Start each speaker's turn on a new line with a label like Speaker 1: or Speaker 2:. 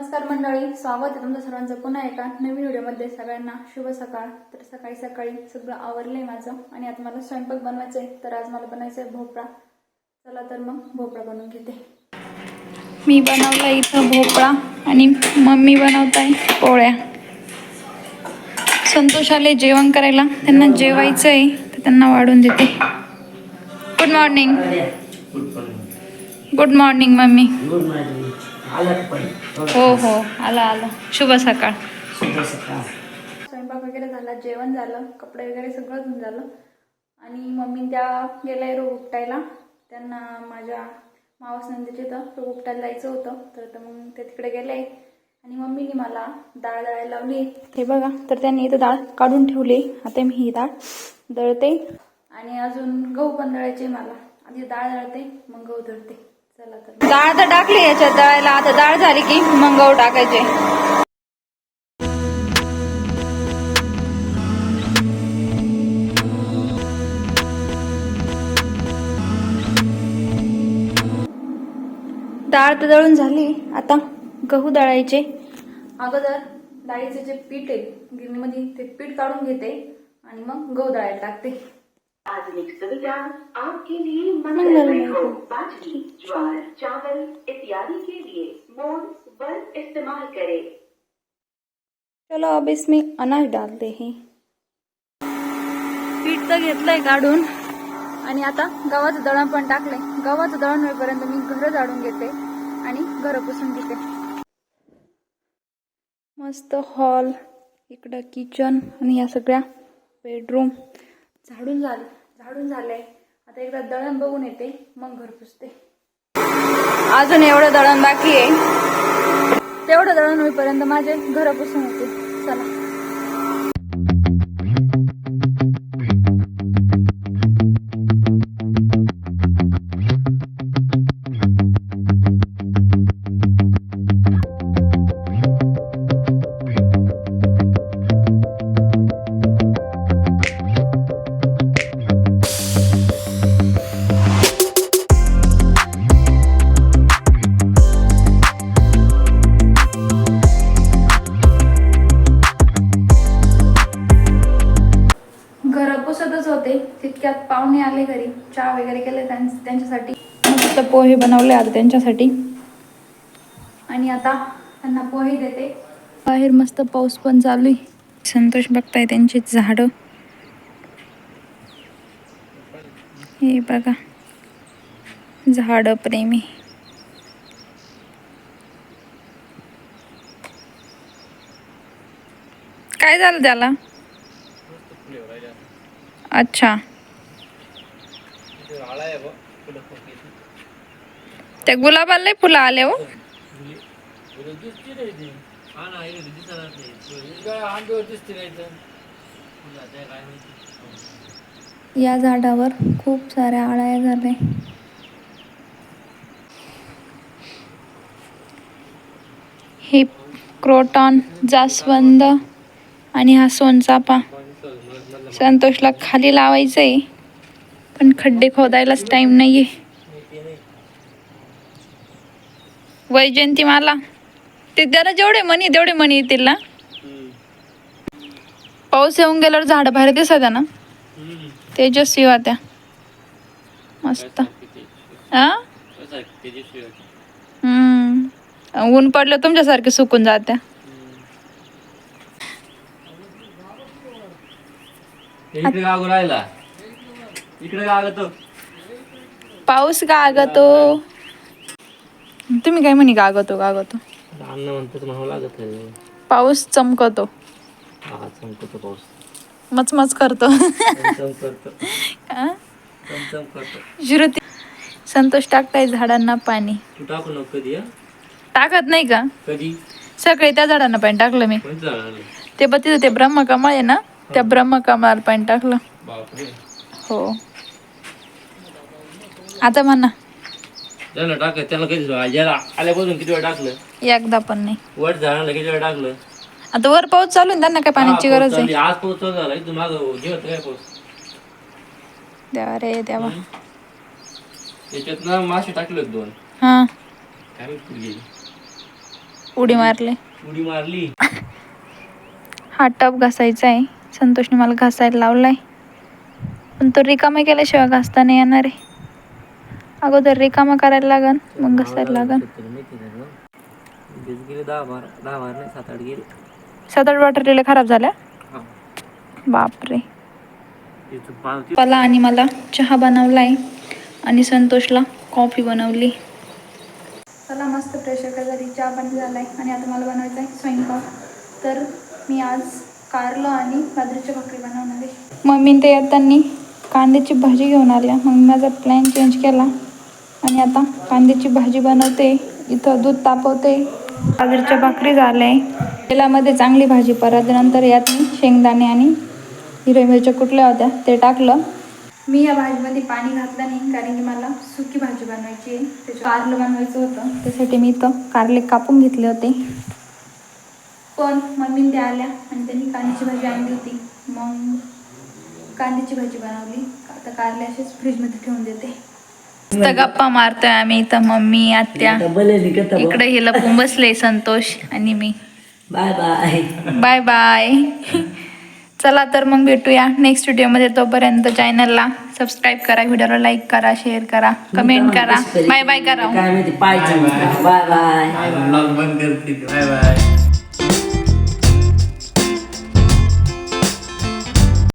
Speaker 1: नमस्कार मंडळी स्वागत आहे तुमचं सर्वांचं पुन्हा एका नवीन व्हिडिओमध्ये. सगळ्यांना शुभ सकाळ. तर सकाळी सकाळी सगळं आवरलंय माझं आणि आता मला स्वयंपाक बनवायचा आहे तर आज मला बनायचं आहे भोपळा. चला तर मग भोपळा बनवून घेते. मी बनवला इथं भोपळा आणि मम्मी बनवत आहे पोळ्या. संतोष आले जेवण करायला. त्यांना जेवायचं आहे तर त्यांना वाढून देते. Good morning good morning mummy. हो हो आला आला. शुभ सकाळ.
Speaker 2: शुभ सकाळ.
Speaker 1: स्वयंपाक वगैरे झाला जेवण झालं कपडे वगैरे सगळं धुवून झालं. आणि मम्मी त्या गेल्या रोग उपटायला. त्यांना माझ्या मावस नंदीचे तर रोग उपटायला जायचं होतं. तर तर मग ते तिकडे गेले आणि मम्मीने मला डाळ दळायला लावली. हे बघा तर त्यांनी इथं डाळ काढून ठेवली. आता मी ही डाळ दळते. आणि अजून गहू पण दळायचे मला. आधी डाळ दळते मग गहू दळते. डाळ तर टाकली याच्यात दळायला आता डाळ झाली की मग गहू टाकायचे. डाळ तर दळून झाली. आता गहू दळायचे. अगोदर डाळीचे जे पीठ आहे गिरणीमध्ये ते पीठ काढून घेते आणि मग गहू दळायला टाकते.
Speaker 3: आधुनिक सुविधा आपके लिए
Speaker 1: मंगल
Speaker 3: मंगलमय हो। बाजरी ज्वार चावल इत्यादि के लिए मोड वर इस्तेमाल करें।
Speaker 1: चलो अब इसमें अनाज डालते हैं। पीठ तर घेतलंय काढून. आणि आता गव्हाचं दळण पण टाकलंय. गव्हाचं दळण होईपर्यंत मी घरं झाडून घेते आणि घरं पुसून घेते मस्त हॉल इकडं किचन आणि या सगळ्या बेडरूम झाडून झाले झाडून झालंय. आता एकदा दळण बघून येते मग घर पुसते. अजून एवढं दळण बाकी आहे. तेवढं दळण होईपर्यंत माझे घर पुसून होते चला. आले घरी चहा वगैरे केले त्यांच्यासाठी. मस्त पोहे बनवले आता त्यांच्यासाठी. आणि आता त्यांना पोहे देते. बाहेर मस्त पाऊस पण चालू आहे संतोष बघताय त्यांची झाडं. हे बघा. झाडं प्रेमी. काय झालं त्याला? अच्छा. त्या गुलाबाला फुलं आले हो. या झाडावर खूप साऱ्या आळ्या झाल्या हे क्रोटॉन जास्वंद आणि हा सोनचापा. संतोषला खाली लावायचं आहे पण खड्डे खोदायलाच टाइम नाहीये. वैजयंती मला ते त्याला जेवढे मनी तेवढे मनी येतील ना? पाऊस येऊन गेल्यावर झाड बाहेर दिसत ना? तेजस्वी होत्या. मस्त. हा हम्म. ऊन पडलं तुमच्यासारखे सुकून जात्या.
Speaker 4: राहिला. इकडे गाव तो
Speaker 1: पाऊस गागतो. तुम्ही काय म्हणे गागतो गागतो?
Speaker 4: अन्न म्हणतात म्हणावं लागत आहे
Speaker 1: पाऊस चमकतो.
Speaker 4: हा चमकतो पाऊस.
Speaker 1: मचमच करतो.
Speaker 4: चमचम करतो.
Speaker 1: हा?
Speaker 4: चमचम करतो.
Speaker 1: श्रुती संतोष टाकताय झाडांना पाणी.
Speaker 4: तू टाकू नको कधी हा?
Speaker 1: टाकत नाही का?
Speaker 4: कधी?
Speaker 1: सकाळी त्या झाडांना पाणी टाकलं मी.
Speaker 4: कोणतं झाड आलं
Speaker 1: ते बघ तिथं ते ब्रह्मकमळ आहे ना त्या ब्रह्मकमळाला पाणी टाकलं.
Speaker 4: बापरे.
Speaker 1: हो. आता म्हणा.
Speaker 4: त्याला टाक त्याला कधी याला आल्यापासून किती वेळ टाकलं?
Speaker 1: एकदा पण नाही.
Speaker 4: वर झाडाला किती वेळ टाकलं?
Speaker 1: आता वर पाऊस चालू आहे त्यांना काय पाण्याची
Speaker 4: हा,
Speaker 1: गरज आहे
Speaker 4: चालू आहे. आज पाऊस चालू झाला. इथून माग जेवत काय पाऊस?
Speaker 1: देवा रे देवा.
Speaker 4: याच्यात ना मासे टाकले दोन.
Speaker 1: हा.
Speaker 4: काय माहीत कुठे गेले?
Speaker 1: उडी मारले.
Speaker 4: उडी मारली.
Speaker 1: हा टप घासायचा आहे. संतोषने मला घासायला लावलाय. पण तो रिकामा केल्याशिवाय घासता नाही येणार आहे. अगोदर रिकामा करायला लागन मग घासायला लागन.
Speaker 4: सात आठ
Speaker 1: बटाटेले खराब झाल्या. बापरे. मला आणि मला चहा बनवलाय आणि संतोषला कॉफी बनवली. चला मस्त प्रेशर करी चहा पण झालाय आणि आता मला बनवायचा आहे स्वयंपाक. तर मी आज कारलं आणि बाजरीची भाकरी बनवणार आहे. मम्मी ते येताना कांद्याची भाजी घेऊन आल्या. मग माझा प्लॅन चेंज केला. आणि आता कांद्याची भाजी बनवते. इथं दूध तापवते. बाजरीच्या भाकरी झाल्या. तेलामध्ये चांगली भाजी परत नंतर यात मी शेंगदाणे आणि हिरव्या मिरच्या कुठल्या होत्या. ते टाकलं. मी या भाजीमध्ये पाणी घातलं नाही कारण की मला सुकी भाजी बनवायची आहे. त्याच्या कारलं बनवायचं होतं. त्यासाठी मी इथं कारले कापून घेतले होते. पण मम्मी त्या आल्या आणि त्यांनी कांद्याची भाजी आणली होती. मग कांद्याची भाजी बनवली. आता कारले असेच फ्रीजमध्ये ठेवून देते. मस्त गप्पा मारतोय आम्ही इथं मम्मी आत्या. इकडे हे लपून बसले संतोष आणि मी.
Speaker 2: Bye bye.
Speaker 1: Bye bye. चला तर मग भेटूया नेक्स्ट व्हिडिओमध्ये तोपर्यंत चॅनलला सबस्क्राईब करा व्हिडिओला लाईक करा शेअर करा कमेंट करा. बाय बाय करा
Speaker 2: बाय बाय.
Speaker 4: Bye bye